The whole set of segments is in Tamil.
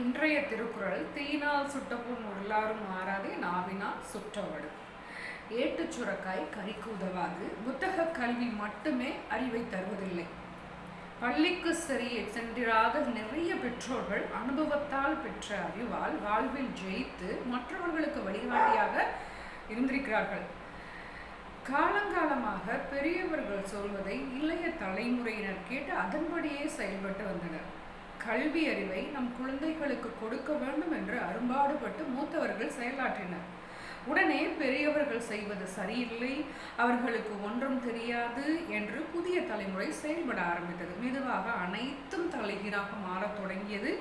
இன்றைய திருக்குறள் தீனால் சுட்டப்பும் உள்ளாரும் மாறாதே நாவினால் சுற்றவடு ஏட்டுச் சுரக்காய் கறிக்கு உதவாது புத்தக கல்வி மட்டுமே அறிவை தருவதில்லை. பள்ளிக்கு சரி சென்றிராத நிறைய பெற்றோர்கள் அனுபவத்தால் பெற்ற அறிவால் வாழ்வில் ஜெயித்து மற்றவர்களுக்கு வழிகாட்டியாக இருந்திருக்கிறார்கள். காலங்காலமாக பெரியவர்கள் சொல்வதை இளைய தலைமுறையினர் கேட்டு அதன்படியே செயல்பட்டு வந்தனர். கல்வி அறிவை நம் குழந்தைகளுக்கு கொடுக்க வேண்டும் என்று அரும்பாடுபட்டு மூத்தவர்கள் செயலாற்றினர். உடனே பெரியவர்கள் செய்வது சரியில்லை அவர்களுக்கு ஒன்றும் தெரியாது என்று புதிய தலைமுறை செயல்பட ஆரம்பித்தது. மெதுவாக அனைத்தும் தலைகீழாக மாறத் தொடங்கியது.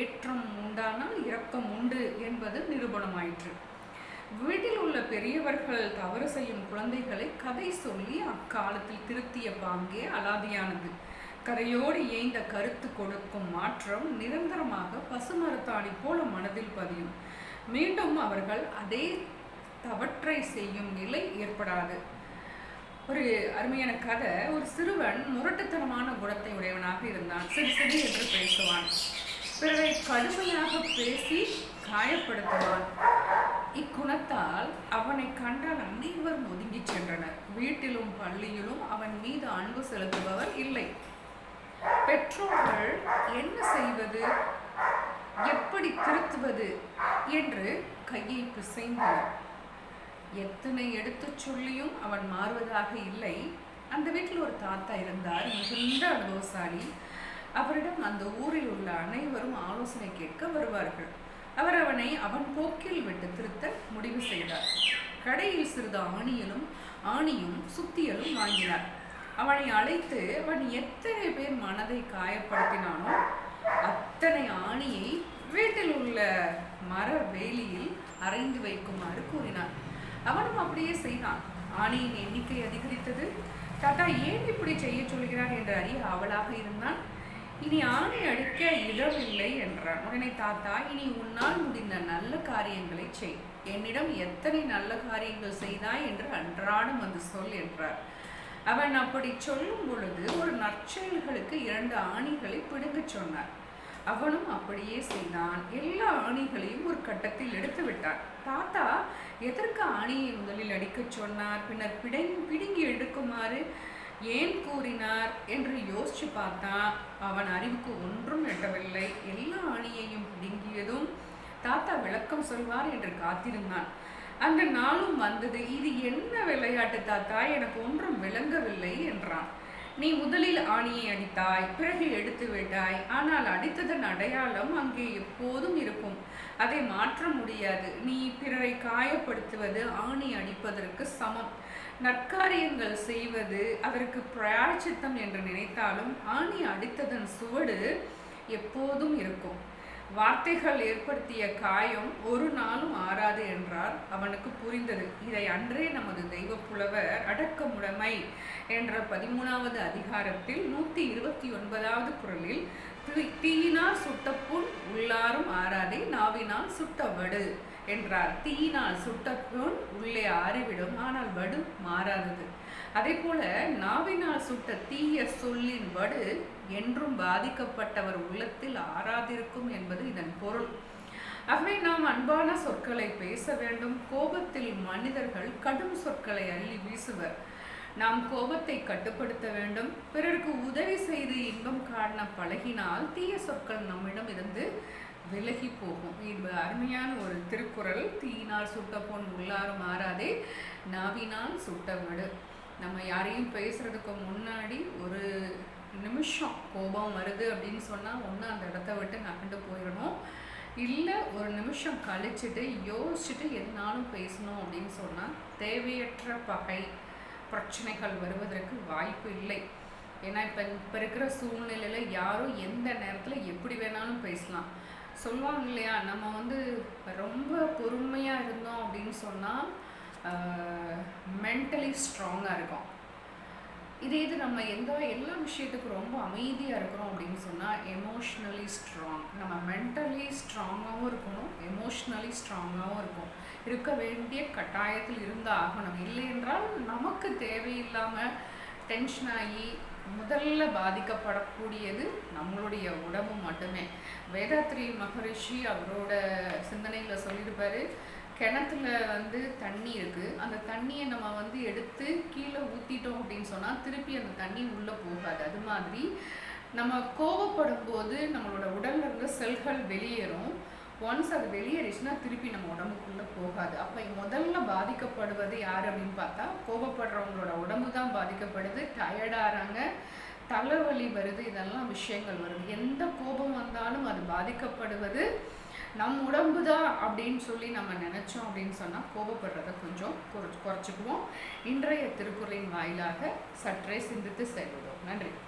ஏற்றம் உண்டானால் இரக்கம் உண்டு என்பது நிரூபணமாயிற்று. வீட்டில் உள்ள பெரியவர்கள் தவறு செய்யும் குழந்தைகளை கதை சொல்லி அக்காலத்தில் திருத்திய பாங்கே அலாதியானது. கதையோடு ஏய்ந்த கருத்து கொடுக்கும் மாற்றம் நிரந்தரமாக பசுமரத்தாணி போல மனதில் பதியும். மீண்டும் அவர்கள் அதே தவற்றை செய்யும் நிலை ஏற்படாது. ஒரு அருமையான கதை. ஒரு சிறுவன் முரட்டுத்தனமான குணத்தை உடையவனாக இருந்தான். சிறு சிறு என்று பேசுவான். பிறரை கடுமையாக பேசி காயப்படுத்துவான். இக்குணத்தால் அவனை கண்டால் அனைவரும் ஒதுங்கிச் சென்றனர். வீட்டிலும் பள்ளியிலும் அவன் மீது அன்பு செலுத்துபவர் இல்லை. பெற்றோர்கள் என்ன செய்வது? எப்படி திருத்துவது? என்று கையை பிசைந்தனர். எத்தனை எடுத்துச் சொல்லியும் அவன் மாறுவதாக இல்லை. அந்த வீட்டில் ஒரு தாத்தா இருந்தார் மிகுந்த அனுபவசாலி. அவரிடம் அந்த ஊரில் உள்ள அனைவரும் ஆலோசனை கேட்க வருவார்கள். அவர் அவனை அவன் போக்கில் விட்டு திருத்த முடிவு செய்தார். கடையில் சிறிது ஆணியலும் ஆணியும் சுத்தியலும் வாங்கினார். அவனை அழைத்து அவன் எத்தனை பேர் மனதை காயப்படுத்தினானோ அத்தனை ஆணியை வீட்டில் உள்ள மர வேலியில் அரைந்து வைக்குமாறு கூறினார் அவனும் அப்படியே செய்தான். ஆணியின் எண்ணிக்கை அதிகரித்தது. தாத்தா ஏன் இப்படி செய்ய சொல்கிறார்? என்று அறிய அவளாக இருந்தான். இனி ஆணை அடிக்க இடமில்லை என்றான். உடனே தாத்தா இனி உன்னால் முடிந்த நல்ல காரியங்களை செய். என்னிடம் எத்தனை நல்ல காரியங்கள் செய்தாய்? என்று அன்றாடம் வந்து சொல் என்றார். அவன் அப்படி சொல்லும் பொழுது ஒரு நற்செயல்களுக்கு இரண்டு ஆணிகளை பிடுங்க சொன்னார். அவனும் அப்படியே செய்தான். எல்லா ஆணிகளையும் ஒரு கட்டத்தில் எடுத்து விட்டார். தாத்தா எதற்கு ஆணியை முதலில் அடிக்கச் சொன்னார்? பின்னர் பிடை பிடுங்கி எடுக்குமாறு ஏன் கூறினார்? என்று யோசிச்சு பார்த்தான். அவன் அறிவுக்கு ஒன்றும் எட்டவில்லை. எல்லா ஆணியையும் பிடுங்கியதும் தாத்தா விளக்கம் சொல்வார் என்று காத்திருந்தான். அந்த நாளும் வந்தது. இது என்ன விளையாட்டு தாத்தா? எனக்கு ஒன்றும் விளங்கவில்லை என்றான். நீ முதலில் ஆணியை அடித்தாய் பிறகு எடுத்து விட்டாய். ஆனால் அடித்ததன் அடையாளம் அங்கே எப்போதும் இருக்கும். அதை மாற்ற முடியாது. நீ பிறரை காயப்படுத்துவது ஆணி அடிப்பதற்கு சமம். நற்காரியங்கள் செய்வது அதற்கு பிராயச்சித்தம் என்று நினைத்தாலும் ஆணி அடித்ததன் சுவடு எப்போதும் இருக்கும். வார்த்தைகள் ஏற்படுத்திய காயம் ஒரு நாளும் ஆறாது என்றார். அவனுக்கு புரிந்தது இதை அன்றே நமது தெய்வ புலவர் அடக்கமுடைமை என்ற பதிமூணாவது அதிகாரத்தில் நூற்றி இருபத்தி ஒன்பதாவது குரலில் தீயினால் சுட்ட புண் உள்ளாரும் ஆறாதே நாவினால் சுட்டவடு என்றார். தீயினால் சுட்ட உள்ளே ஆறிவிடும் ஆனால் வடு மாறாதது. அதே போல நாவினால் சுட்ட தீய சொல்லின் வடு என்றும் பாதிக்கப்பட்டவர் உள்ளத்தில் ஆறாதிருக்கும் என்பது இதன் பொருள். ஆகவே நாம் அன்பான சொற்களை பேச வேண்டும். கோபத்தில் மனிதர்கள் கடும் சொற்களை அள்ளி வீசுவர். நாம் கோபத்தை கட்டுப்படுத்த வேண்டும். பிறருக்கு உதவி செய்து இன்பம் காண பழகினால் தீய சொற்கள் நம்மிடம் இருந்து விலகி போகும். இது அருமையான ஒரு திருக்குறள். தீயினால் சுட்ட பொன் உள்ளாறு மாறாதே நாவினால் சுட்டவிடு நம்ம யாரையும் பேசுறதுக்கு முன்னாடி ஒரு நிமிஷம் கோபம் வருது அப்படின்னு சொன்னால் ஒன்று அந்த இடத்த விட்டு நகண்டு போயிடணும். இல்லை ஒரு நிமிஷம் கழிச்சுட்டு யோசிச்சுட்டு எதுனாலும் பேசணும் அப்படின்னு சொன்னால் தேவையற்ற பகை பிரச்சனைகள் வருவதற்கு வாய்ப்பு இல்லை. ஏன்னா இப்போ இப்போ இருக்கிற சூழ்நிலையில் யாரும் எந்த நேரத்தில் எப்படி வேணாலும் பேசலாம். சொல்லுவாங்க இல்லையா நம்ம வந்து ரொம்ப பொறுமையாக இருந்தோம் அப்படின்னு சொன்னால் மென்டலி ஸ்ட்ராங்காக இருக்கும். இதே இது நம்ம எந்த எல்லா விஷயத்துக்கும் ரொம்ப அமைதியாக இருக்கிறோம் அப்படின்னு சொன்னால் எமோஷ்னலி ஸ்ட்ராங் நம்ம மென்டலி ஸ்ட்ராங்காகவும் இருக்கணும் எமோஷ்னலி ஸ்ட்ராங்காகவும் இருக்கும். இருக்க வேண்டிய கட்டாயத்தில் இருந்தால் ஆகணும். இல்லை என்றால் நமக்கு தேவையில்லாமல் டென்ஷன் ஆகி முதல்ல பாதிக்கப்படக்கூடியது நம்மளுடைய உடம்பு மட்டுமே. வேதாத்ரி மகரிஷி அவரோட சிந்தனையில் சொல்லியிருப்பாரு கிணத்துல வந்து தண்ணி இருக்குது அந்த தண்ணியை நம்ம வந்து எடுத்து கீழே ஊற்றிட்டோம் அப்படின்னு சொன்னால் திருப்பி அந்த தண்ணி உள்ளே போகாது. அது மாதிரி நம்ம கோவப்படும் போது நம்மளோட உடல்ல இருந்த செல்கள் வெளியேறும். ஒன்ஸ் அது வெளியேறிச்சுன்னா திருப்பி நம்ம உடம்புக்குள்ளே போகாது. அப்போ முதல்ல பாதிக்கப்படுவது யார் அப்படின்னு பார்த்தா கோபப்படுறவங்களோட உடம்பு தான் பாதிக்கப்படுது. டயர்டாகிறாங்க தலைவலி வருது. இதெல்லாம் விஷயங்கள் வருது. எந்த கோபம் வந்தாலும் அது பாதிக்கப்படுவது நம் உடம்பு தான் அப்படின்னு சொல்லி நம்ம நினச்சோம் அப்படின்னு சொன்னால் கோபப்படுறத கொஞ்சம் குறை குறைச்சிக்குவோம். இன்றைய திருக்குறளின் வாயிலாக சற்றே சிந்தித்து செல்வோம் நன்றி.